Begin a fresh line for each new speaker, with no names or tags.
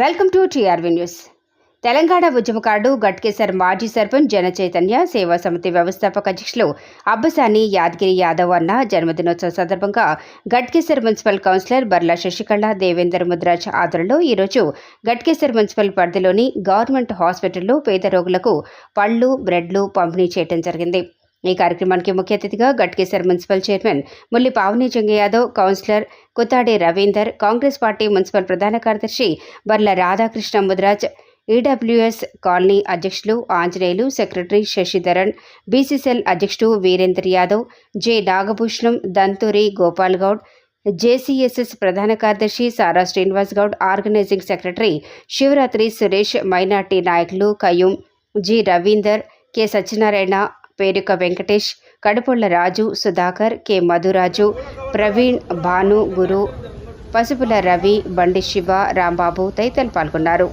Welcome to TRV news. Telangana ఉద్యమకారుడు గట్కేసర్ మాజీ సర్పంచ్ జనచైతన్య సేవా సమితి వ్యవస్థాపక అధ్యక్షులు అబ్బసాని యాదగిరి యాదవ్ అన్న జన్మదినోత్సవ సందర్భంగా గట్కేసర్ మున్సిపల్ కౌన్సిలర్ బర్లా శశికళ దేవేందర్ ముద్రాజ్ ఆధ్వర్యంలో ఈరోజు గట్కేసర్ మున్సిపల్ పరిధిలోని గవర్నమెంట్ హాస్పిటల్లో పేద రోగులకు పళ్ళు బ్రెడ్లు పంపిణీ చేయడం జరిగింది. ఈ కార్యక్రమానికి ముఖ్య అతిథిగా Ghatkesar municipal chairman Mulli Pavani Janga Yadav councillor Kuthade Ravinder Congress party municipal ప్రధాన కార్యదర్శి బర్ల రాధాకృష్ణ ముద్రాజ్ ఈడబ్ల్యూఎస్ కాలనీ అధ్యక్షులు ఆంజనేయులు సెక్రటరీ శశిధరన్ బీసీసీఎల్ అధ్యక్షుడు వీరేందర్ యాదవ్ జె నాగభూషణం దంతూరి గోపాల్ గౌడ్ జేసీఎస్ఎస్ ప్రధాన కార్యదర్శి Sara Srinivas Goud organising secretary Shivaratri Suresh minority నాయకులు Khayyum G Ravinder K Satyanarayana Peruka Venkatesh Kadupulla Raju Sudhakar K. Madhuraju Praveen Bhanu Guru Pasupula Ravi Bandi Shiva Rambabu తదితరులు పాల్గొన్నారు.